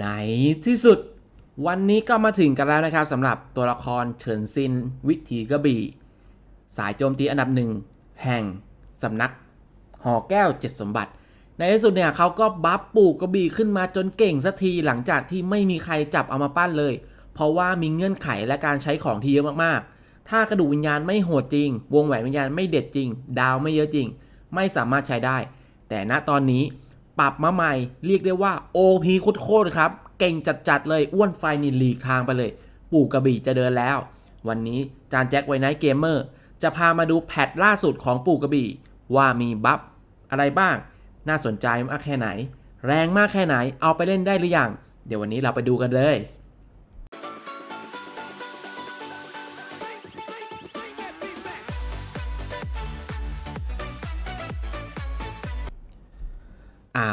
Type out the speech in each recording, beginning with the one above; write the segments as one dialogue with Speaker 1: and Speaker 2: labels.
Speaker 1: ในที่สุด วันนี้ก็มาถึงกันแล้วนะครับสำหรับตัวละครเฉินซิน วิถีกระบี่ สายโจมตีอันดับหนึ่งแห่งสำนักหอแก้วเจ็ดสมบัติ ในที่สุดเนี่ยเขาก็บัฟปูกระบี่ขึ้นมาจนเก่งสักทีหลังจากที่ไม่มีใครจับเอามาปั้นเลย เพราะว่ามีเงื่อนไขและการใช้ของที่เยอะมากๆ ถ้ากระดูกวิญญาณไม่โหดจริง วงแหวนวิญญาณไม่เด็ดจริง ดาวไม่เยอะจริง ไม่สามารถใช้ได้ แต่ณตอนนี้ ปรับมาใหม่ เรียกได้ว่า OP โคตรๆครับ เก่งจัดๆเลย อ้วนไฟนี่หลีกทางไปเลย ปู่กระบี่จะเดินแล้ว วันนี้จานแจ็คไวไนท์เกมเมอร์จะพามาดูแพทล่าสุดของปู่กระบี่ ว่ามีบัฟอะไรบ้าง น่าสนใจมากแค่ไหน แรงมากแค่ไหน เอาไปเล่นได้หรือยัง เดี๋ยววันนี้เราไปดูกันเลย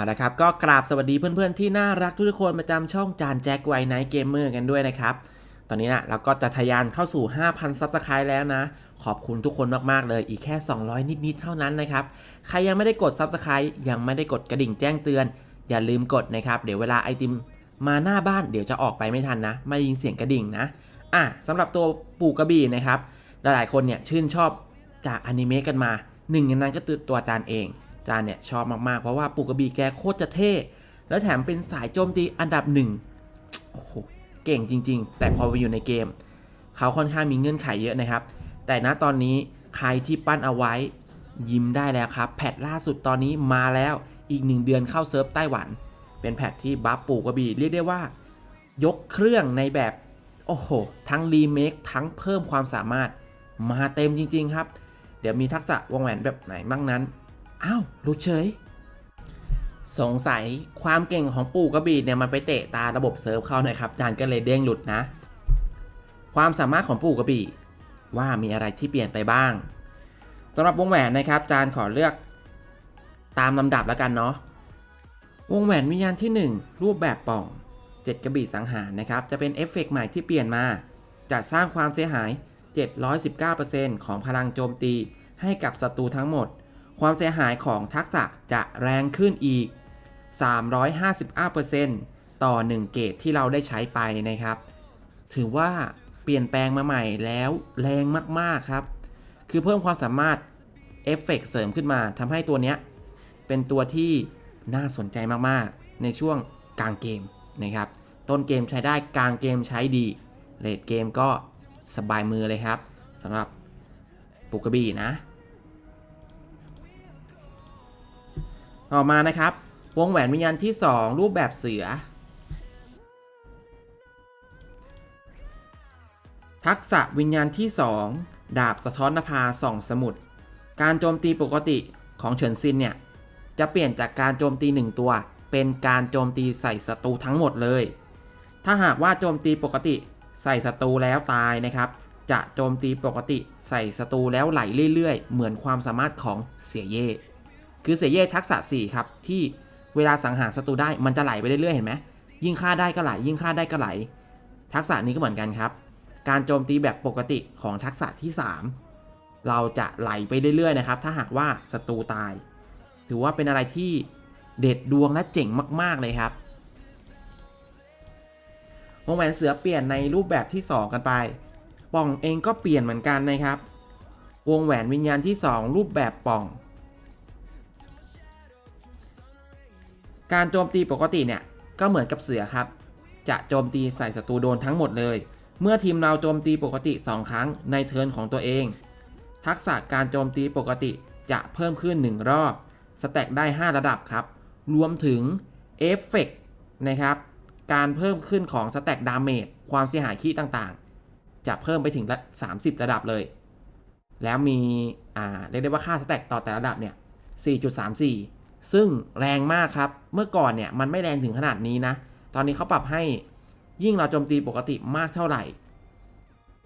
Speaker 1: นะครับ ก็กราบสวัสดีเพื่อนๆที่น่ารักทุกคนประจำช่องจานแจ็คไวไนท์เกมเมอร์กันด้วยนะครับ ตอนนี้นะเราก็จะทะยานเข้าสู่ 5,000 ซับสไครต์แล้วนะ ขอบคุณทุกคนมากๆเลย อีกแค่ 200 นิดๆเท่านั้นนะครับ ใครยังไม่ได้กดซับสไครต์ยังไม่ได้กดกระดิ่งแจ้งเตือน อย่าลืมกดนะครับ เดี๋ยวเวลาไอติมมาหน้าบ้านเดี๋ยวจะออกไปไม่ทันนะ ไม่ยินเสียงกระดิ่งนะอะสำหรับตัวปู่กระบี่นะครับ หลายๆคนเนี่ยชื่นชอบจากอนิเมะกันมาหนึ่งในนั้นก็คือตัวจานเอง จานเนี่ยชอบมากๆ เพราะว่าปูกระบี่แกโคตรจะเท่ แล้วแถมเป็นสายโจมตีอันดับหนึ่งโอ้โหเก่งจริง ๆ แต่พอไปอยู่ในเกม เขาค่อนข้างมีเงื่อนไขเยอะนะครับ แต่ณตอนนี้ใครที่ปั้นเอาไว้ยิ้มได้แล้วครับ แพทล่าสุดตอนนี้มาแล้วอีกหนึ่งเดือนเข้าเซิร์ฟไต้หวัน เป็นแพทที่บัฟปูกระบี่เรียกได้ว่า ยกเครื่องในแบบโอ้โห ทั้งรีเมคทั้งเพิ่มความสามารถมาเต็มจริง ๆ ครับ เดี๋ยวมีทักษะวงแหวนแบบไหนบ้างนั้น อ้าวรู้เฉย สงสัยความเก่งของปู่กระบี่เนี่ยมันไปเตะตาระบบเซิร์ฟเข้านะครับจานก็เลยเด้งหลุดนะ ความสามารถของปู่กระบี่ว่ามีอะไรที่เปลี่ยนไปบ้างสำหรับวงแหวนนะครับจานขอเลือกตามลำดับแล้วกันเนาะวงแหวนวิญญาณที่ 1 รูปแบบป่อง 7 กระบี่สังหารนะครับ จะเป็นเอฟเฟกต์ใหม่ที่เปลี่ยนมา จะสร้างความเสียหาย 719%ของพลังโจมตีให้กับศัตรูทั้งหมด ความเสียหายของทักษะจะแรงขึ้นอีก 355%ต่อ 1 เกตที่เราได้ใช้ไปนะครับ ถือว่าเปลี่ยนแปลงมาใหม่แล้วแรงมากๆครับ คือเพิ่มความสามารถเอฟเฟกต์เสริมขึ้นมาทำให้ตัวเนี้ย เป็นตัวที่น่าสนใจมากๆ ในช่วงกลางเกมนะครับ ต้นเกมใช้ได้กลางเกมใช้ดีเลดเกมก็สบายมือเลยครับสำหรับปุกระบีนะ ต่อมานะครับ วงแหวนวิญญาณที่ 2 รูปแบบเสือ ทักษะวิญญาณที่ 2 ดาบสะท้อนนภาส่องสมุด การโจมตีปกติของเฉินซินเนี่ย จะเปลี่ยนจากการโจมตี 1 ตัว เป็นการโจมตีใส่ศัตรูทั้งหมดเลย ถ้าหากว่าโจมตีปกติใส่ศัตรูแล้วตายนะครับ จะโจมตีปกติใส่ศัตรูแล้วไหลเรื่อยๆ เหมือนความสามารถของเสียเย่ คือเสียเย่ทักษะ4ครับที่เวลาสังหารศัตรูได้มันจะไหลไปเรื่อยๆเห็นไหมยิ่งฆ่าได้ก็ไหลยิ่งฆ่าได้ก็ไหล ทักษะนี้ก็เหมือนกันครับ การโจมตีแบบปกติของทักษะที่ 3 เราจะไหลไปเรื่อยๆนะครับ ถ้าหากว่าศัตรูตาย ถือว่าเป็นอะไรที่เด็ดดวงและเจ๋งมาก ๆเลยครับวงแหวนเสือเปลี่ยนในรูปแบบที่ 2 กันไป ป่องเองก็เปลี่ยนเหมือนกันนะครับ วงแหวนวิญญาณที่ 2 รูปแบบป่อง การโจมตีปกติเนี่ยก็เหมือนกับเสือครับ จะโจมตีใส่ศัตรูโดนทั้งหมดเลย เมื่อทีมเราโจมตีปกติ 2 ครั้งในเทิร์นของตัวเอง ทักษะการโจมตีปกติจะเพิ่มขึ้น 1 รอบ สแต็กได้ 5 ระดับครับ รวมถึงเอฟเฟกนะครับ การเพิ่มขึ้นของสแต็กดาเมจความเสียหายคีย์ต่างๆ จะเพิ่มไปถึง 30 ระดับเลย แล้วมี อ่า เรียกได้ว่าค่าสแต็กต่อแต่ละระดับเนี่ย 4.34 ซึ่งแรงมากครับ เมื่อก่อนเนี่ยมันไม่แรงถึงขนาดนี้นะ ตอนนี้เขาปรับให้ยิ่งเราโจมตีปกติมากเท่าไหร่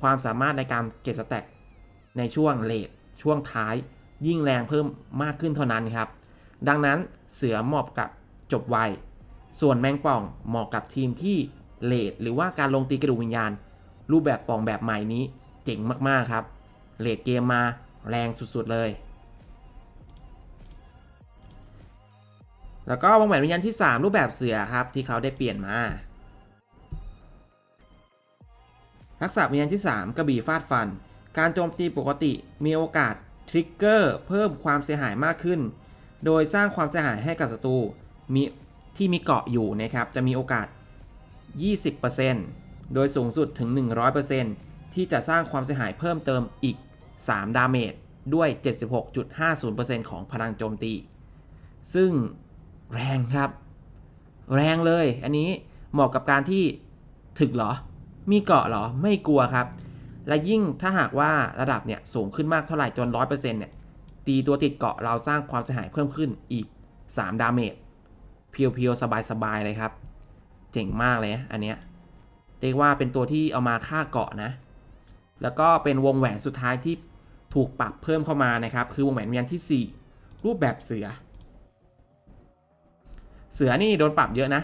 Speaker 1: ความสามารถในการเก็บสแต็กในช่วงเลทช่วงท้าย ยิ่งแรงเพิ่มมากขึ้นเท่านั้นครับ ดังนั้นเสือเหมาะกับจบไว ส่วนแมงป่องเหมาะกับทีมที่เลทหรือว่าการลงตีกระดูกวิญญาณ รูปแบบป่องแบบใหม่นี้เจ๋งมากๆครับเลทเกมมาแรงสุดๆเลย แล้วก็วงแหวนวิญญาณที่ 3 รูปแบบเสือครับที่เขาได้เปลี่ยนมา ทักษะวิญญาณที่ 3 กระบี่ฟาดฟัน การโจมตีปกติมีโอกาสทริกเกอร์เพิ่มความเสียหายมากขึ้น โดยสร้างความเสียหายให้กับศัตรูมีที่มีเกาะอยู่นะครับจะมีโอกาส 20%โดยสูงสุดถึง 100%ที่จะสร้างความเสียหายเพิ่มเติมอีก 3 ดาเมจด้วย 76.50%ของพลังโจมตี ซึ่ง แรงครับ แรงเลย อันนี้เหมาะกับการที่ถึกเหรอ มีเกาะเหรอ ไม่กลัวครับ และยิ่งถ้าหากว่าระดับเนี่ยสูงขึ้นมากเท่าไหร่จน100%เปอร์เซ็นต์เนี่ย ตีตัวติดเกาะเราสร้างความเสียหายเพิ่มขึ้นอีก 3 ดาเมจ เพียวๆ สบายๆ เลยครับ เจ๋งมากเลยอันเนี้ย เรียกว่าเป็นตัวที่เอามาฆ่าเกาะนะ แล้วก็เป็นวงแหวนสุดท้ายที่ถูกปรับเพิ่มเข้ามานะครับ คือวงแหวนวิญญาณที่ 4 รูปแบบเสือ เสือนี่โดนปรับเยอะนะ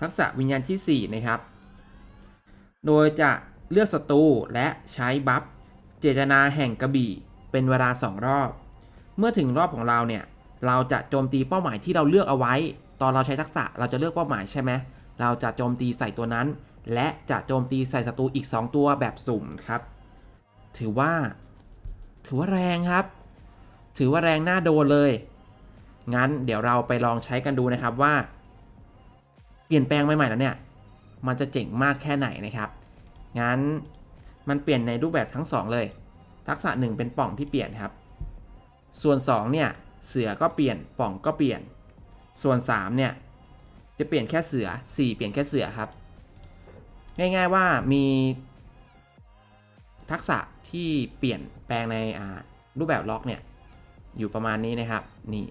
Speaker 1: ทักษะวิญญาณที่ 4 นะครับ โดยจะเลือกศัตรูและใช้บัฟเจตนาแห่งกระบี่ เป็นเวลา 2 รอบ เมื่อถึงรอบของเราเนี่ย เราจะโจมตีเป้าหมายที่เราเลือกเอาไว้ ตอนเราใช้ทักษะเราจะเลือกเป้าหมายใช่ไหมเราจะโจมตีใส่ตัวนั้น และจะโจมตีใส่ศัตรูอีก 2 ตัวแบบสุ่มครับ ถือว่า ถือว่าแรงครับ ถือว่าแรงน่าโดนเลย งั้นเดี๋ยวเราไปลองใช้กันดูนะครับว่า เปลี่ยนแปลงใหม่ๆแล้วเนี่ยมันจะเจ๋งมากแค่ไหนนะครับ งั้นมันเปลี่ยนในรูปแบบทั้ง 2 เลย ทักษะ 1 เป็นป่องที่เปลี่ยนครับ ส่วน 2 เนี่ย เสือก็เปลี่ยน ป่องก็เปลี่ยน ส่วน 3 เนี่ย จะเปลี่ยนแค่เสือ 4 เปลี่ยนแค่เสือครับ ง่ายๆว่ามี ทักษะที่เปลี่ยนแปลงในรูปแบบล็อกเนี่ย อยู่ประมาณนี้นะครับ นี่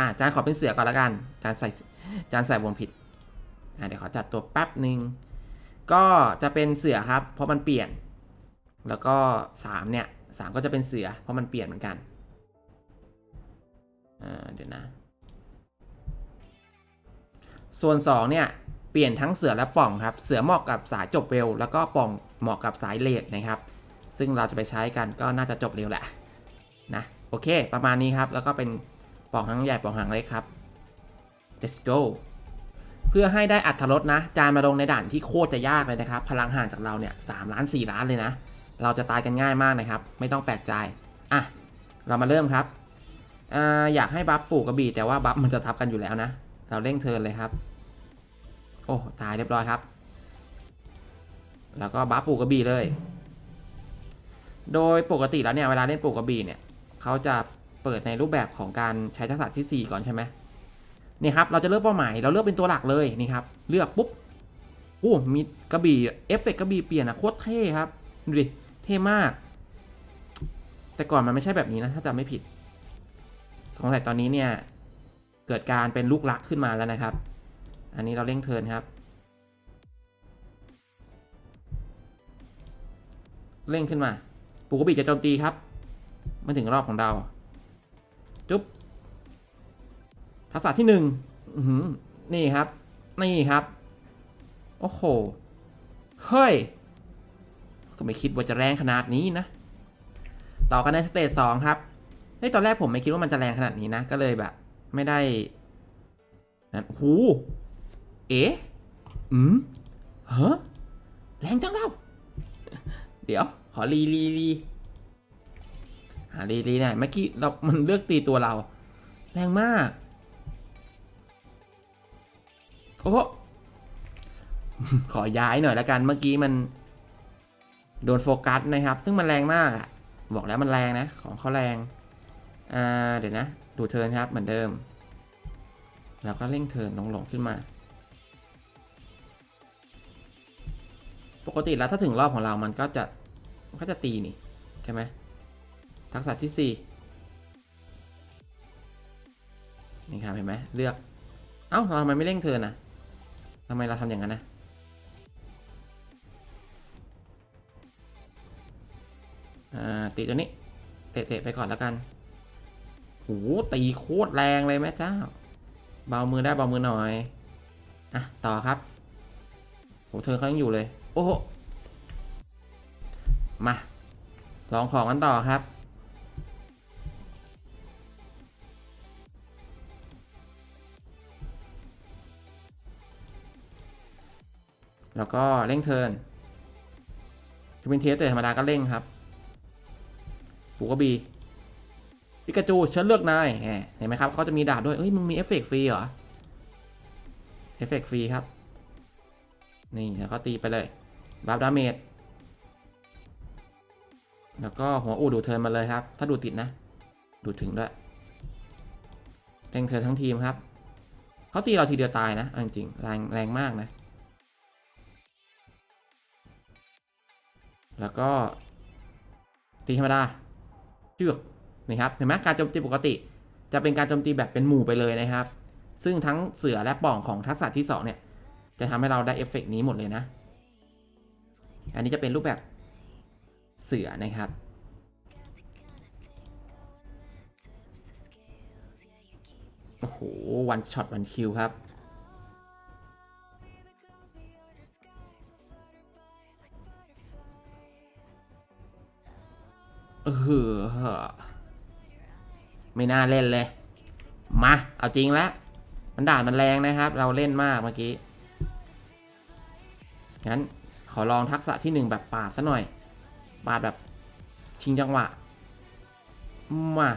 Speaker 1: อ่าจานขอเป็นเสือก่อนละกันจานใส่จานใส่วงผิดอ่าเดี๋ยวขอจัดตัวแป๊บหนึ่งก็จะเป็นเสือครับ เพราะมันเปลี่ยน แล้วก็3เนี่ยสามก็จะเป็นเสือ เพราะมันเปลี่ยนเหมือนกันอ่าเดี๋ยวนะ ส่วน2เนี่ยเปลี่ยนทั้งเสือและป่องครับ เสือเหมาะกับสายจบเร็ว แล้วก็ป่องเหมาะกับสายเลดนะครับ ซึ่งเราจะไปใช้กันก็น่าจะจบเร็วแหละนะโอเค ประมาณนี้ครับ แล้วก็เป็น ปองหางใหญ่ปองหางเล็กครับ let's go เพื่อให้ได้อัตรสนะ จานมาลงในด่านที่โคตรจะยากเลยนะครับ พลังห่างจากเราเนี่ยสล้าน 4 ล้านเลยนะ เราจะตายกันง่ายมากนะครับ ไม่ต้องแปลกใจ อะ เรามาเริ่มครับออยากให้บัฟปลูกกระบี่แต่ว่าบัฟมันจะทับกันอยู่แล้วนะ เราเร่งเทินเลยครับ โอ้ ตายเรียบร้อยครับ แล้วก็บัฟปลูกกระบี่เลย โดยปกติแล้วเนี่ยเวลาเล่นปลูกกระบี่เนี่ยเขาจะ เปิดในรูปแบบของการใช้ทักษะที่ 4 ก่อนใช่ไหมนี่ครับ เราจะเลือกเป้าหมาย เราเลือกเป็นตัวหลักเลยนี่ครับ เลือกปุ๊บโอ้มีกระบี่เอฟเฟกต์กระบี่เปลี่ยนอะโคตรเท่ครับ ดูดิ เท่มาก แต่ก่อนมันไม่ใช่แบบนี้นะ ถ้าจำไม่ผิด สงสัยตอนนี้เนี่ย เกิดการเป็นลูกลักขึ้นมาแล้วนะครับ อันนี้เราเร่งเทิร์นครับ เร่งขึ้นมา ปูกระบี่จะโจมตีครับมาถึงรอบของเรา จุ๊บทักษะที่หนึ่งนี่ครับ นี่ครับ โอ้โห เฮ้ย ก็ไม่คิดว่าจะแรงขนาดนี้นะ ต่อกันในสเตจสองครับเฮ้ยตอนแรกผมไม่คิดว่ามันจะแรงขนาดนี้นะ ก็เลยแบบ ไม่ได้ นั่นหู เอ๋อืมฮะแรงจังเล่าเดี๋ยว ขอรีรีรี หารีรีหน่อยเมื่อกี้เรา มันเลือกตีตัวเรา แรงมาก โอ้โหขอย้ายหน่อยละกัน เมื่อกี้มัน โดนโฟกัสนะครับ ซึ่งมันแรงมากอะบอกแล้วมันแรงนะ ของเขาแรง อ่า เดี๋ยวนะ ดูเทิร์นครับ เหมือนเดิม แล้วก็เร่งเทิร์นลงลงขึ้นมา ปกติแล้วถ้าถึงรอบของเรามันก็จะมันก็จะตีนี่ ใช่ไหม ทักษะที่สี่นี่ครับเห็นไหมเลือก เอ้าเราทำไมไม่เร่งเทิร์นอะทำไมเราทำอย่างนั้นนะอ่าตีตัวนี้ เตะๆไปก่อนแล้วกันโหตีโคตรแรงเลยแม่เจ้า เบามือได้เบามือหน่อย อะ ต่อครับโหเธอเขายังอยู่เลย โอ้โหมา ลองของกันต่อครับ แล้วก็เร่งเทิร์นคือเป็นเทสแต่ธรรมดาก็เร่งครับปูก็บีปิกาจูฉันเลือกนายเห็นไหมครับเขาจะมีดาบด้วยเอ้ยมึงมีเอฟเฟกต์ฟรีเหรอเอฟเฟกต์ฟรีครับ นี่แล้วก็ตีไปเลยบัฟดาเมจแล้วก็หัวอูดูเทิร์นมาเลยครับ ถ้าดูติดนะ ดูถึงด้วยเร่งเทิร์นทั้งทีมครับเขาตีเราทีเดียวตายนะจริงๆแรงแรงมากนะ แล้วก็ตีธรรมดาเชือกนี่ครับเห็นไหมการโจมตีปกติ จะเป็นการโจมตีแบบเป็นหมู่ไปเลยนะครับ ซึ่งทั้งเสือและป่องของทักษะที่2เนี่ยจะทำให้เราได้เอฟเฟกต์นี้หมดเลยนะ อันนี้จะเป็นรูปแบบเสือนะครับ โอ้โห วันช็อตวันคิวครับ เออไม่น่าเล่นเลย มา เอาจริงแล้วมันด่านมันแรงนะครับ เราเล่นมากเมื่อกี้ งั้น ขอลองทักษะที่หนึ่งแบบปาดซะหน่อย ปาดแบบชิงจังหวะ มา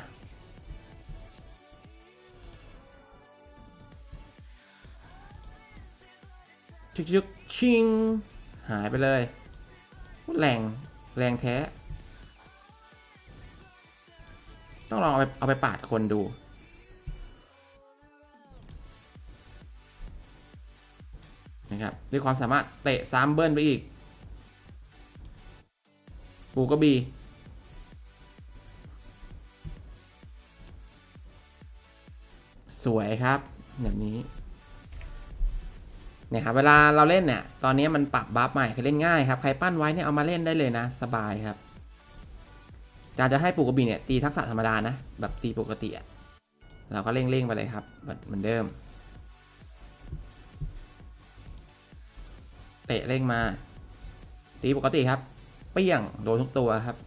Speaker 1: ชึกชึกชิง หายไปเลย แรง แรงแท้ ต้องลองเอาไปเอาไปปาดคนดู นะครับด้วยความสามารถเตะซ้ำเบิ้ลไปอีกปูก็บีสวยครับ แบบนี้เนี่ยครับเวลาเราเล่นเนี่ย ตอนนี้มันปรับบัฟใหม่คือเล่นง่ายครับ ใครปั้นไว้เนี่ยเอามาเล่นได้เลยนะ สบายครับ จารย์จะให้ปูกระบี่เนี่ยตีทักษะธรรมดานะ แบบตีปกติอะเราก็เร่งๆไปเลยครับแบบเหมือนเดิม เตะเร่งมา ตีปกติครับ เปี้ยงโดนทุกตัวครับ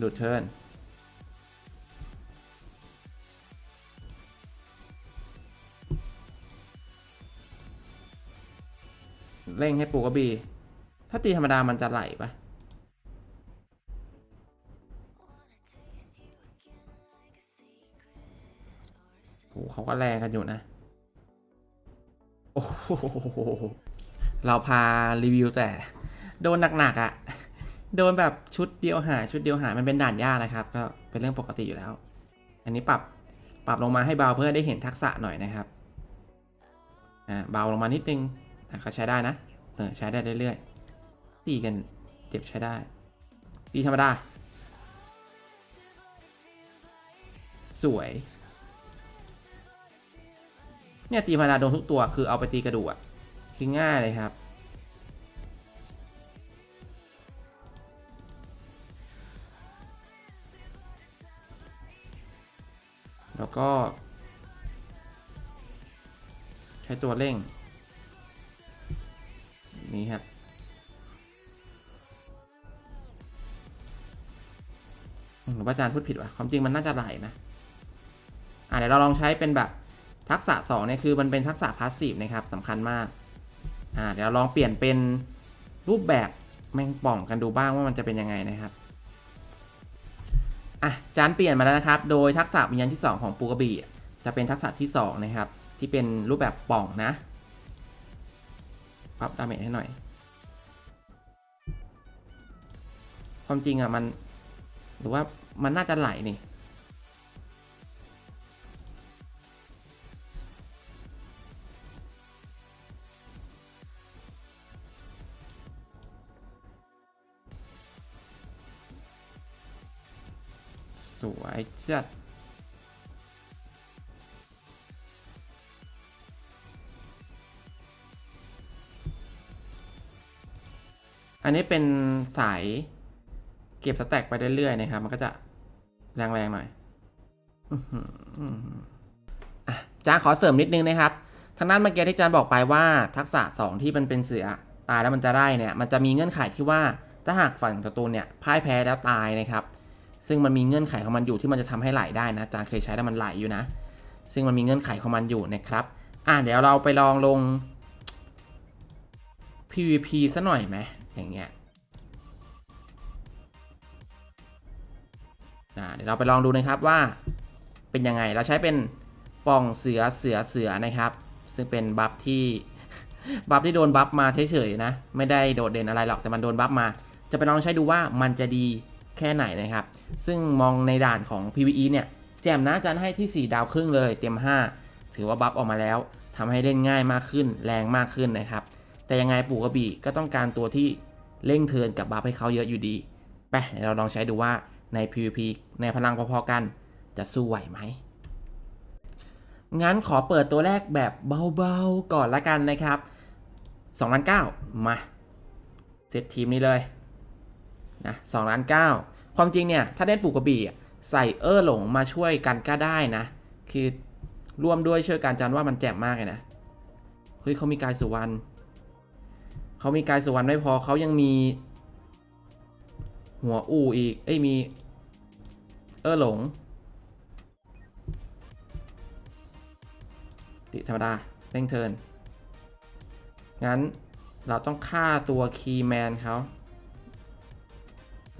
Speaker 1: ดูดเทิร์น เร่งให้ปูกระบี ถ้าตีธรรมดามันจะไหลปะโอ้เขาก็แรงกันอยู่นะ โอ้โห เราพารีวิวแต่ โดนหนักๆอะ่ะ โดนแบบชุดเดียวหายชุดเดียวหายมันเป็นด่านยากนะครับ ก็เป็นเรื่องปกติอยู่แล้ว อันนี้ปรับปรับลงมาให้เบาเพื่อได้เห็นทักษะหน่อยนะครับ อ่า เบาลงมานิดนึง ก็ใช้ได้นะ เออใช้ได้เรื่อยๆ ตีกันเจ็บใช้ได้ ตีธรรมดา สวย เนี่ยตีธรรมดาโดนทุกตัวคือเอาไปตีกระดูกอะคือง่ายเลยครับแล้วก็ ใช้ตัวเร่ง นี่ครับหรือว่าอาจารย์พูดผิดวะความจริงมันน่าจะไหลนะ อะเดี๋ยวเราลองใช้เป็นแบบทักษะ2เนี่ยคือมันเป็นทักษะพาสซีฟนะครับสำคัญมาก อ่าเดี๋ยวเราลองเปลี่ยนเป็นรูปแบบแมงป่องกันดูบ้างว่ามันจะเป็นยังไงนะครับอะจานเปลี่ยนมาแล้วนะครับ โดยทักษะวิญญาณที่ 2 ของปูกระบี่จะเป็นทักษะที่2นะครับที่เป็นรูปแบบป่องนะ ปรับดาเมจให้หน่อย ความจริงอะมัน หรือว่ามันน่าจะไหลนี่สวยจัด นนี้เป็นสายเก็บสแต็กไปเรื่อยๆนะครับ มันก็จะแรงๆหน่อยอะจาขอเสริมนิดนึงนะครับทางด้านเมื่อกี้ที่จานบอกไปว่าทักษะ 2 ที่มันเป็นเสือตายแล้วมันจะได้เนี่ย มันจะมีเงื่อนไขที่ว่าถ้าหากฝั่งศัตรูเนี่ยพ่ายแพ้แล้วตายนะครับ ซึ่งมันมีเงื่อนไขของมันอยู่ที่มันจะทำให้ไหลได้นะจารย์เคยใช้แล้วมันไหลอยู่นะ ซึ่งมันมีเงื่อนไขของมันอยู่นะครับ อะเดี๋ยวเราไปลองลง PVP ซะหน่อยไหม อย่างเงี้ยเดี๋ยวเราไปลองดูนะครับว่าเป็นยังไง เราใช้เป็นป่องเสือเสือเสือนะครับ ซึ่งเป็นบัฟที่บัฟที่โดนบัฟมาเฉยๆนะ ไม่ได้โดดเด่นอะไรหรอก แต่มันโดนบัฟมา จะไปลองใช้ดูว่ามันจะดีแค่ไหนนะครับ ซึ่งมองในด่านของ PVE เนี่ย แจมนะจารย์ให้ที่ 4 ดาวครึ่งเลย เต็ม 5 ถือว่าบัฟออกมาแล้วทำให้เล่นง่ายมากขึ้น แรงมากขึ้นนะครับ แต่ยังไงปู่กระบี่ก็ต้องการตัวที่เร่งเทินกับบัฟให้เขาเยอะอยู่ดีไปเราลองใช้ดูว่าใน PVP ในพลังพอๆกันจะสู้ไหวไหม งั้นขอเปิดตัวแรกแบบเบาๆก่อนละกันนะครับ2ล้าน9มาเซตทีมนี้เลยนะ2ล้าน9ความจริงเนี่ย ถ้าเล่นปูกระบี่ใส่เออหลงมาช่วยกันก็ได้นะ คือร่วมด้วยช่วยกันจันว่ามันแจ่มมากเลยนะ เฮ้ยเขามีกายสุวรรณ เขามีกายสุวรรณไม่พอเขายังมี หัวอู่อีก เอ้ยมี เออหลง ติธรรมดาเร่งเทิร์นงั้นเราต้องฆ่าตัวคีแมนเขา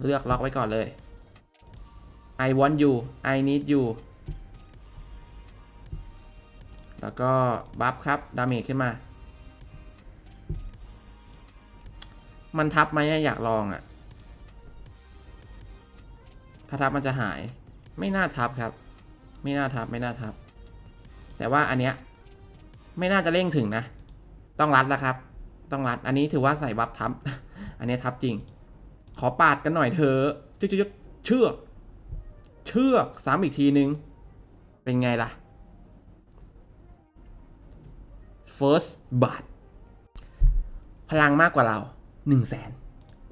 Speaker 1: เลือกล็อกไว้ก่อนเลย I want you I need you แล้วก็ บัฟครับ ดาเมจขึ้นมา มันทับไหมอยากลองอะถ้าทับมันจะหาย ไม่น่าทับครับ ไม่น่าทับไม่น่าทับ แต่ว่าอันเนี้ยไม่น่าจะเร่งถึงนะ ต้องรัดแล้วครับ ต้องรัด อันนี้ถือว่าใส่บัฟทับ อันนี้ทับจริง ขอปาดกันหน่อยเถอะจึ๊กจึ๊เชือก เชือกซ้ำอีกทีนึง เป็นไงล่ะ first b u t พลังมากกว่าเรา 1 0 0 0 0แสน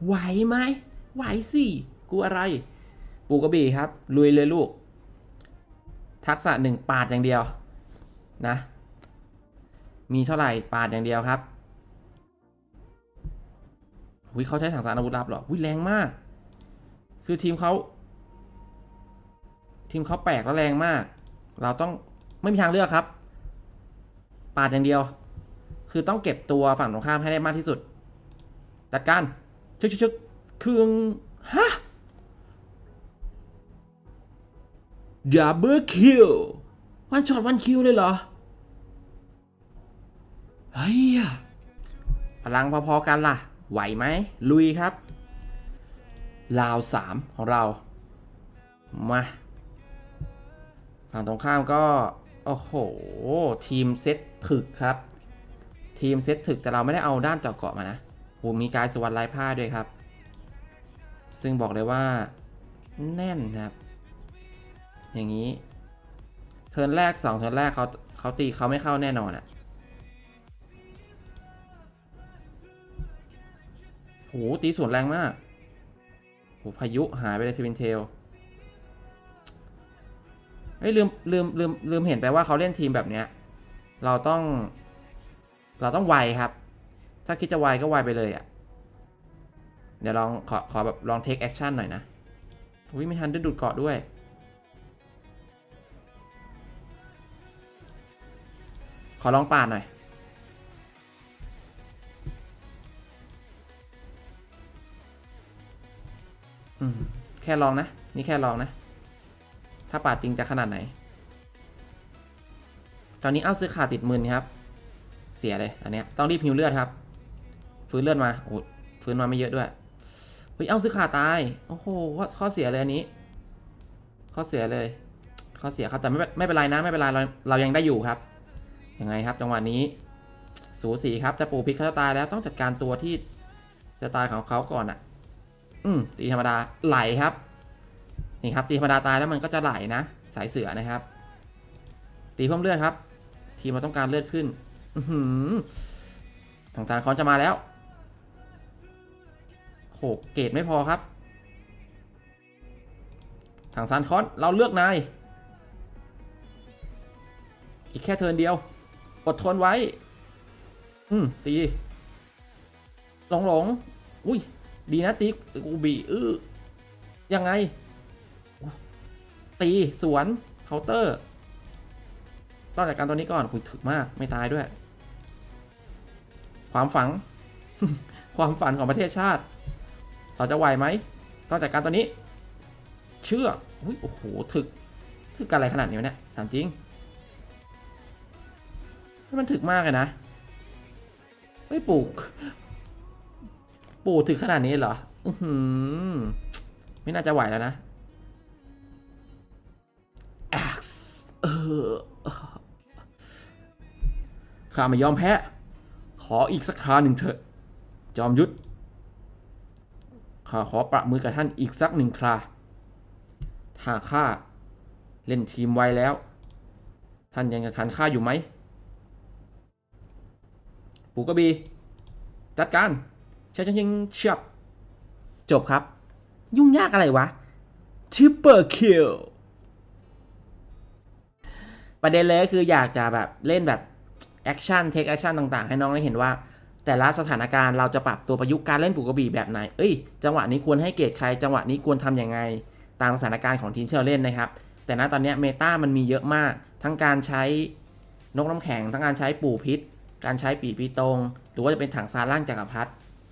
Speaker 1: ไหวไหมไหวสิกูอะไร ปูกระบี่ครับ ลุยเลยลูก ทักษะหนึ่งปาดอย่างเดียว นะ มีเท่าไหร่ปาดอย่างเดียวครับหุยเขาใช้ถังสารอาวุธลับหรอหุยแรงมาก คือทีมเขาทีมเขาแปลกและแรงมาก เราต้องไม่มีทางเลือกครับ ปาดอย่างเดียว คือต้องเก็บตัวฝั่งตรงข้ามให้ได้มากที่สุด จัดการชึกชึกชึกเครื่องฮะดับเบิลคิววันช็อตวันคิวเลยเหรอเฮ้ยพลังพอๆกันล่ะ ไหวไหม ลุยครับ ลาวสามของเรา มาฝั่งตรงข้ามก็ โอ้โห ทีมเซตถึกครับ ทีมเซตถึกแต่เราไม่ได้เอาด้านเจาะเกาะมานะ โหมีกายสุวรรค์ลายผ้าด้วยครับ ซึ่งบอกเลยว่า แน่นครับ อย่างนี้ เทิร์นแรกสองเทิร์นแรกเขาเขาตีเขาไม่เข้าแน่นอนอะโหตีสวนแรงมากโหพายุหายไปเลยทวินเทลเฮ้ยลืมลืมลืมลืมเห็นไปว่าเขาเล่นทีมแบบเนี้ย เราต้อง เราต้องไวครับ ถ้าคิดจะไวก็ไวไปเลยอะ่ะ เดี๋ยวลองขอขอแบบลองเทคแอคชั่นหน่อยนะอุ้ยไม่ทันได้ดูดเกาะด้วย ขอลองปาดหน่อย อืม แค่ลองนะ นี่แค่ลองนะ ถ้าปาดจริงจะขนาดไหน ตอนนี้เอาซื้อขาดติดมือครับ เสียเลยอันเนี้ยต้องรีบฮิวเลือดครับ ฟื้นเลือดมาโอ้ฟื้นมาไม่เยอะด้วยเฮ้ยเอาซื้อขาตายโอ้โหข้อข้อเสียเลยอันนี้ ข้อเสียเลย ข้อเสียครับแต่ไม่ไม่เป็นไรนะไม่เป็นไรเราเรายังได้อยู่ครับยังไงครับ จังหวะนี้ สูสีครับจะปูพิกเขาจะตายแล้วต้องจัดการตัวที่จะตายของเขาก่อนอะ อืมตีธรรมดาไหลครับนี่ครับตีธรรมดาตายแล้วมันก็จะไหลนะสายเสือนะครับ ตีเพิ่มเลือดครับ ทีมเราต้องการเลือดขึ้น อือหือทางการคอนจะมาแล้ว โหเกรดไม่พอครับ ทางซานคอนเราเลือกนาย อีกแค่เทิร์นเดียว อดทนไว้ อืม ตี หลงหลงอุ้ย ดีนะติ๊กกูบีอื้อ ยังไง ตี สวน เคาน์เตอร์ต้องจัดการตัวนี้ก่อนคุยถึกมาก ไม่ตายด้วย ความฝัง ความฝันของประเทศชาติ เราจะไหวไหมต้องจัดการตัวนี้ เชื่ออุ้ยโอ้โหถึกถึกอะไรขนาดนี้เนี่ยถามจริงมันถึกมากเลยนะไม่ปลูกปลูกถึกขนาดนี้เหรออือหือไม่น่าจะไหวแล้วนะ X เออข้าไม่ยอมแพ้ ขออีกสักคราหนึ่งเถอะ จอมยุทธ ข้าขอประมือกับท่านอีกสักหนึ่งครา ถ้าข้าเล่นทีมไวแล้ว ท่านยังจะทันข้าอยู่ไหมปูกระบีจัดการใช่ชิงเชียบจบครับ ยุ่งยากอะไรวะทิปเปอร์คิลประเด็นเลยก็คืออยากจะแบบเล่นแบบแอคชั่นเทคแอคชั่นต่างๆ ให้น้องได้เห็นว่า แต่ละสถานการณ์เราจะปรับตัวประยุกต์การเล่นปูกระบี่แบบไหน เอ้ย จังหวะนี้ควรให้เกรติใคร จังหวะนี้ควรทำยังไง ตามสถานการณ์ของทีมที่เราเล่นนะครับ แต่ณตอนนี้เมตามันมีเยอะมาก ทั้งการใช้นกน้ำแข็ง ทั้งการใช้ปู่พิษ การใช้ปีปีตรง หรือว่าจะเป็นถังซาร่างจักรพรรดิ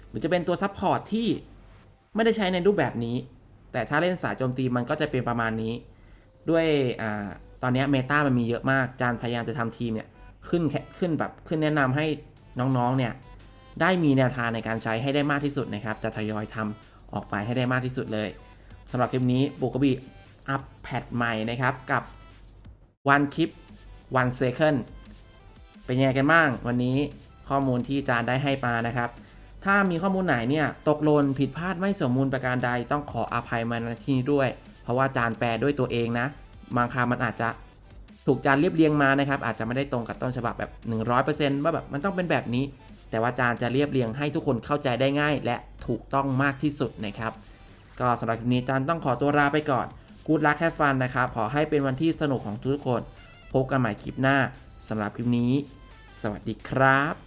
Speaker 1: หรือจะเป็นตัวซับพอร์ตที่ไม่ได้ใช้ในรูปแบบนี้ แต่ถ้าเล่นสายโจมตีมันก็จะเป็นประมาณนี้ ด้วยอ่าตอนนี้เมตามันมีเยอะมาก จานพยายามจะทำทีมเนี่ยขึ้นแค่ขึ้นแบบขึ้นแนะนำให้น้องๆเนี่ย ได้มีแนวทางในการใช้ให้ได้มากที่สุดนะครับจะทยอยทำออกไปให้ได้มากที่สุดเลยสำหรับคลิปนี้บุกบีอัปแพดใหม่นะครับกับ one clip one second เป็นยังไงกันบ้าง วันนี้ข้อมูลที่จานได้ให้มานะครับ ถ้ามีข้อมูลไหนเนี่ยตกหล่นผิดพลาดไม่สมบูรณ์ประการใดต้องขออภัยมาณที่นี้ด้วย เพราะว่าจานแปลด้วยตัวเองนะบางคำมันอาจจะถูกจานเรียบเรียงมานะครับ อาจจะไม่ได้ตรงกับต้นฉบับแบบ 100%ว่าแบบมันต้องเป็นแบบนี้ แต่ว่าจานจะเรียบเรียงให้ทุกคนเข้าใจได้ง่าย และถูกต้องมากที่สุดนะครับ ก็สำหรับคลิปนี้จานต้องขอตัวลาไปก่อนกูดลักแค่ฟันนะครับ ขอให้เป็นวันที่สนุกของทุกคน พบกันใหม่คลิปหน้าสำหรับคลิปนี้ สวัสดีครับ